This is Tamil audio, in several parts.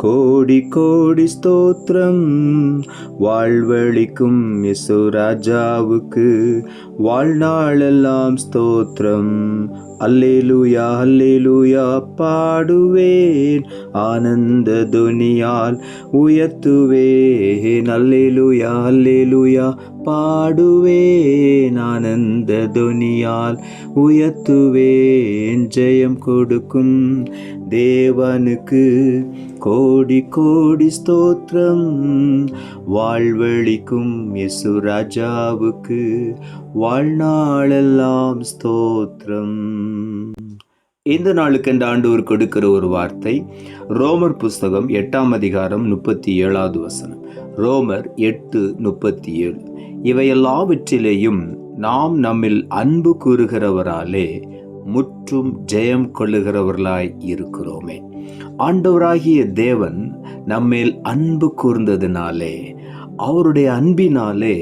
கோடி கோடி ஸ்தோத்திரம். வாழ்வழிக்கும் இசு ராஜாவுக்கு வாழ்நாளெல்லாம் ஸ்தோத்திரம். அல்லேலூயா அல்லேலூயா பாடுவேன். ஆனந்த துனியால் உயர்த்துவேன். அல்லேலூயா அல்லேலூயா பாடுவேன். ஆனந்த துனியால் உயர்த்துவேன். ஜெயம் கொடுக்கும். தேவனுக்கு கோடி கோடி ஸ்தோத்திரம். வாழ்வழிக்கும் யசு ராஜாவுக்கு வாழ்நாளெல்லாம் ஸ்தோத்திரம். இந்த நாளுக்கு இந்த ஆண்டவர் கொடுக்கிற ஒரு வார்த்தை ரோமர் புஸ்தகம் எட்டாம் அதிகாரம் முப்பத்தி ஏழாவது வசனம். ரோமர் எட்டு முப்பத்தி ஏழு. இவையெல்லாவற்றிலேயும் நாம் நம்மில் அன்பு கூறுகிறவராலே முற்றும் ஜெயம் கொள்ளுகிறவர்களாய் இருக்கிறோமே. ஆண்டவராகிய தேவன் நம்மேல் அன்பு கூர்ந்ததினாலே அவருடைய அன்பினாலே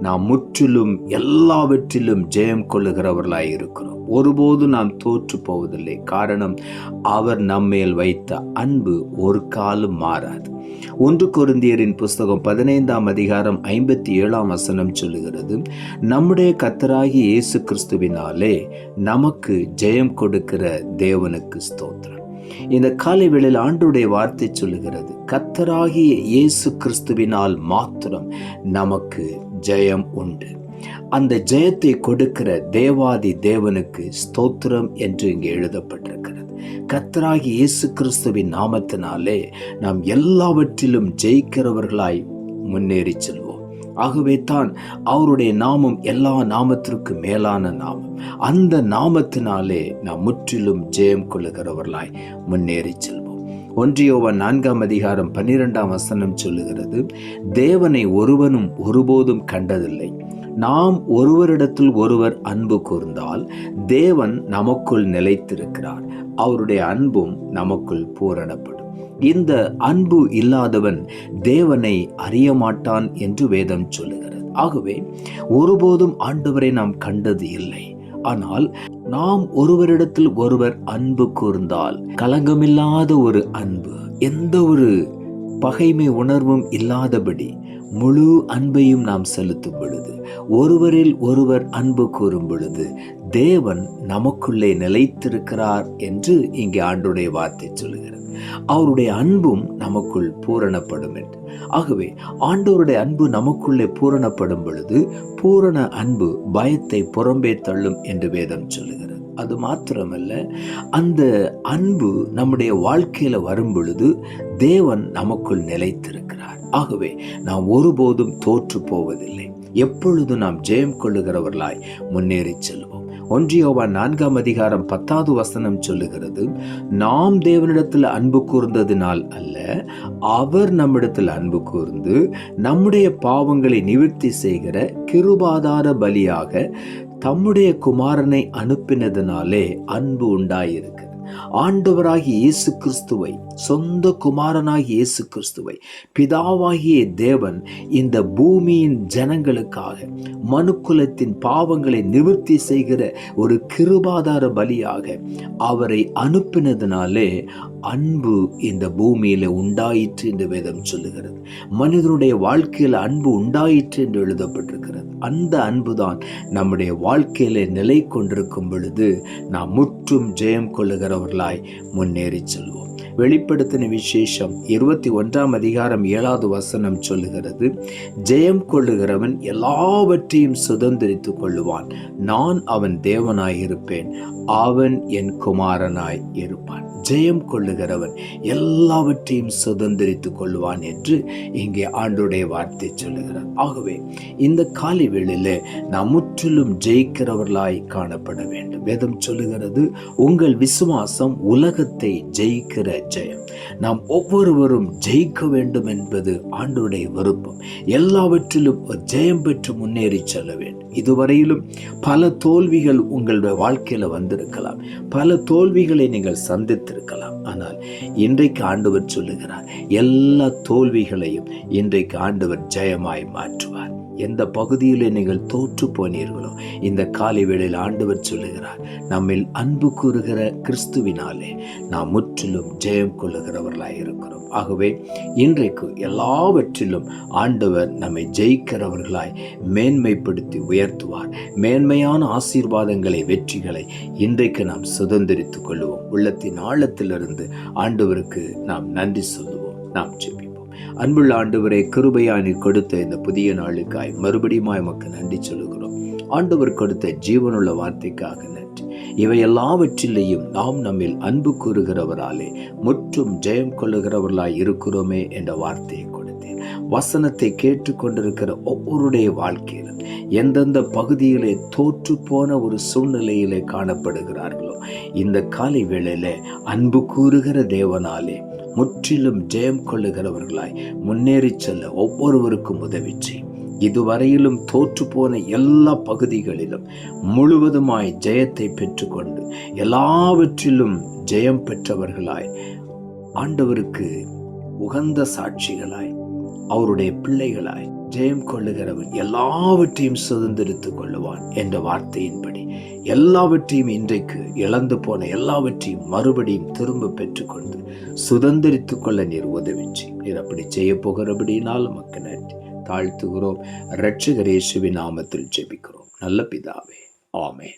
நாம் முற்றிலும் எல்லாவற்றிலும் ஜெயம் கொள்ளுகிறவர்களாய் இருக்கிறோம். ஒருபோது நாம் தோற்று போவதில்லை. காரணம் அவர் நம்மேல் வைத்த அன்பு ஒரு காலம் மாறாது. ஒன்று குருந்தியரின் புஸ்தகம் பதினைந்தாம் அதிகாரம் ஐம்பத்தி ஏழாம் வசனம் சொல்லுகிறது நம்முடைய கத்தராகி இயேசு கிறிஸ்துவினாலே நமக்கு ஜெயம் கொடுக்கிற தேவனுக்கு ஸ்தோத்திரம். இந்த காலை வேளையில் ஆண்டுடைய வார்த்தை சொல்லுகிறது கத்தராகிய இயேசு கிறிஸ்துவினால் மாத்திரம் நமக்கு ஜெயம் உண்டு. அந்த ஜெயத்தை கொடுக்கிற தேவாதி தேவனுக்கு ஸ்தோத்திரம் என்று இங்கே எழுதப்பட்டிருக்கிறது. கத்தராகி இயேசு கிறிஸ்துவின் நாமத்தினாலே நாம் எல்லாவற்றிலும் ஜெயிக்கிறவர்களாய் முன்னேறி செல்வோம். ஆகவே தான் அவருடைய நாமம் எல்லா நாமத்திற்கு மேலான நாமம். அந்த நாமத்தினாலே நாம் முற்றிலும் ஜெயம் கொள்ளுகிறவர்களாய் முன்னேறி செல்வோம். ஒன்றியோவன் நான்காம் அதிகாரம் பன்னிரெண்டாம் வசனம் சொல்லுகிறது தேவனை ஒருவனும் ஒருபோதும் கண்டதில்லை. நாம் ஒருவரிடத்தில் ஒருவர் அன்பு கூர்ந்தால் தேவன் நமக்குள் நிலைத்திருக்கிறார். அவருடைய அன்பும் நமக்குள் பூரணப்படும். இந்த அன்பு இல்லாதவன் தேவனை அறிய மாட்டான் என்று வேதம் சொல்லுகிறது. ஆகவே ஒருபோதும் ஆண்டவரை நாம் கண்டது இல்லை. ஆனால் நாம் ஒருவரிடத்தில் ஒருவர் அன்பு கூர்ந்தால் கலங்கமில்லாத ஒரு அன்பு எந்த ஒரு பகைமை உணர்வும் இல்லாதபடி முழு அன்பையும் நாம் செலுத்தும் பொழுது ஒருவரில் ஒருவர் அன்பு கூறும் பொழுது தேவன் நமக்குள்ளே நிலைத்திருக்கிறார் என்று இங்கே ஆண்டுடைய வார்த்தை சொல்லுகிறது. அவருடைய அன்பும் நமக்குள் பூரணப்படும் என்று. ஆகவே ஆண்டோருடைய அன்பு நமக்குள்ளே பூரணப்படும் பொழுது பூரண அன்பு பயத்தை புறம்பே தள்ளும் என்று வேதம் சொல்லுகிறது. அது மாத்திரமல்ல அந்த அன்பு நம்முடைய வாழ்க்கையில் வரும் பொழுது தேவன் நமக்குள் நிலைத்திருக்கிறார். ஆகவே நாம் ஒருபோதும் தோற்று போவதில்லை. எப்பொழுது நாம் ஜெயம் கொள்ளுகிறவர்களாய் முன்னேறி செல்வோம். ஒன்றியோவா நான்காம் அதிகாரம் பத்தாவது வசனம் சொல்லுகிறது நாம் தேவனிடத்தில் அன்பு கூர்ந்ததினால் அல்ல அவர் நம்மிடத்தில் அன்பு கூர்ந்து நம்முடைய பாவங்களை நிவர்த்தி செய்கிற கிருபாதார பலியாக தம்முடைய குமாரனை அனுப்பினதினாலே அன்பு உண்டாயிருக்கு ஆண்டவராகிய இயேசு கிறிஸ்துவை சொந்த குமாரனாகிய இயேசு கிறிஸ்துவை பிதாவாகிய தேவன் இந்த பூமியின் ஜனங்களுக்காக மனுக்குலத்தின் பாவங்களை நிவர்த்தி செய்கிற ஒரு கிருபாதார பலியாக அவரை அனுப்பினதுனாலே அன்பு இந்த பூமியில் உண்டாயிற்று என்று வேதம் சொல்லுகிறது. மனிதனுடைய வாழ்க்கையில் அன்பு உண்டாயிற்று என்று எழுதப்பட்டிருக்கிறது. அந்த அன்புதான் நம்முடைய வாழ்க்கையில் நிலை கொண்டிருக்கும் பொழுது நாம் முற்றும் ஜெயம் கொள்ளுகிற உள்ளவர்களாய் முன்னேறி செல்வோம். வெளிப்படுத்தின விசேஷம் இருபத்தி ஒன்றாம் அதிகாரம் ஏழாவது வசனம் சொல்லுகிறது ஜெயம் கொள்ளுகிறவன் எல்லாவற்றையும் சுதந்திரித்துக் கொள்ளுவான். நான் அவன் தேவனாயிருப்பேன் அவன் என் குமாரனாய் இருப்பான். ஜெயம் கொள்ளுகிறவன் எல்லாவற்றையும் சுதந்திரித்துக் கொள்வான் என்று இங்கே ஆண்டுடைய வார்த்தை சொல்லுகிறார். ஆகவே இந்த காலை வேளையில் நாம் முற்றிலும் ஜெயிக்கிறவர்களாய் காணப்பட வேண்டும். வேதம் சொல்லுகிறது உங்கள் விசுவாசம் உலகத்தை ஜெயிக்கிற ஜெயம் நாம் ஒவ்வொருவரும் ஜெயிக்க வேண்டும் என்பது ஆண்டவருடைய விருப்பம். எல்லாவற்றிலும் ஜெயம் பெற்று முன்னேறி செல்ல வேண்டும். இதுவரையிலும் பல தோல்விகள் உங்களுடைய வாழ்க்கையில் வந்திருக்கலாம். பல தோல்விகளை நீங்கள் சந்தித்திருக்கலாம். ஆனால் இன்றைக்கு ஆண்டவர் சொல்லுகிறார் எல்லா தோல்விகளையும் இன்றைக்கு ஆண்டவர் ஜெயமாய் மாற்றுவார். எந்த பகுதியில் நீங்கள் தோற்று போனீர்களோ இந்த காலை வேளையில் ஆண்டவர் சொல்லுகிறார் நம்மில் அன்பு கூறுகிற கிறிஸ்துவினாலே நாம் முற்றிலும் ஜெயம் கொள்ளுகிறவர்களாய் இருக்கிறோம். ஆகவே இன்றைக்கு எல்லாவற்றிலும் ஆண்டவர் நம்மை ஜெயிக்கிறவர்களாய் மேன்மைப்படுத்தி உயர்த்துவார். மேன்மையான ஆசீர்வாதங்களை வெற்றிகளை இன்றைக்கு நாம் சுதந்திரித்துக் கொள்வோம். உள்ளத்தின் ஆழத்திலிருந்து ஆண்டவருக்கு நாம் நன்றி சொல்லுவோம். நாம் ஜெபிப்போம். அன்புள்ள ஆண்டவரை கிருபையானி கொடுத்த இந்த புதிய நாளுக்காய் மறுபடியுமாய் மக்கள் நன்றி சொல்லுகிறோம். ஆண்டவர் கொடுத்த ஜீவனுள்ள வார்த்தைக்காக நன்றி. இவை எல்லாவற்றிலேயும் நாம் நம்மில் அன்பு கூறுகிறவராலே முற்றும் ஜெயம் கொள்ளுகிறவர்களாய் இருக்கிறோமே என்ற வார்த்தையை கொடுத்தேன் வசனத்தை கேட்டுக்கொண்டிருக்கிற ஒவ்வொருடைய வாழ்க்கையிலும் எந்தெந்த பகுதியிலே தோற்று போன ஒரு சூழ்நிலையிலே காணப்படுகிறார்களோ இந்த காலை வேளையில அன்பு கூறுகிற தேவனாலே முற்றிலும் ஜெயம் கொள்ளுகிறவர்களாய் முன்னேறி செல்ல ஒவ்வொருவருக்கும் உதவி செய். இதுவரையிலும் தோற்று போன எல்லா பகுதிகளிலும் முழுவதுமாய் ஜெயத்தை பெற்றுக்கொண்டு எல்லாவற்றிலும் ஜெயம் பெற்றவர்களாய் ஆண்டவருக்கு உகந்த சாட்சிகளாய் அவருடைய பிள்ளைகளாய் ஜெயம் கொள்ளுகிறவன் எல்லாவற்றையும் சுதந்திரித்துக் கொள்ளுவான் என்ற வார்த்தையின்படி. எல்லாவற்றையும் இன்றைக்கு இழந்து போன எல்லாவற்றையும் மறுபடியும் திரும்ப பெற்றுக்கொண்டு சுதந்திரித்துக் கொள்ள நீர் உதவிச்சு நீர் அப்படி செய்ய போகிறபடினால் மக்கள் நன்றி. தாழ்த்துகிறோம். ரட்சகரேசுவின் நாமத்தில் ஜெபிக்கிறோம். நல்ல பிதாவே. ஆமென்.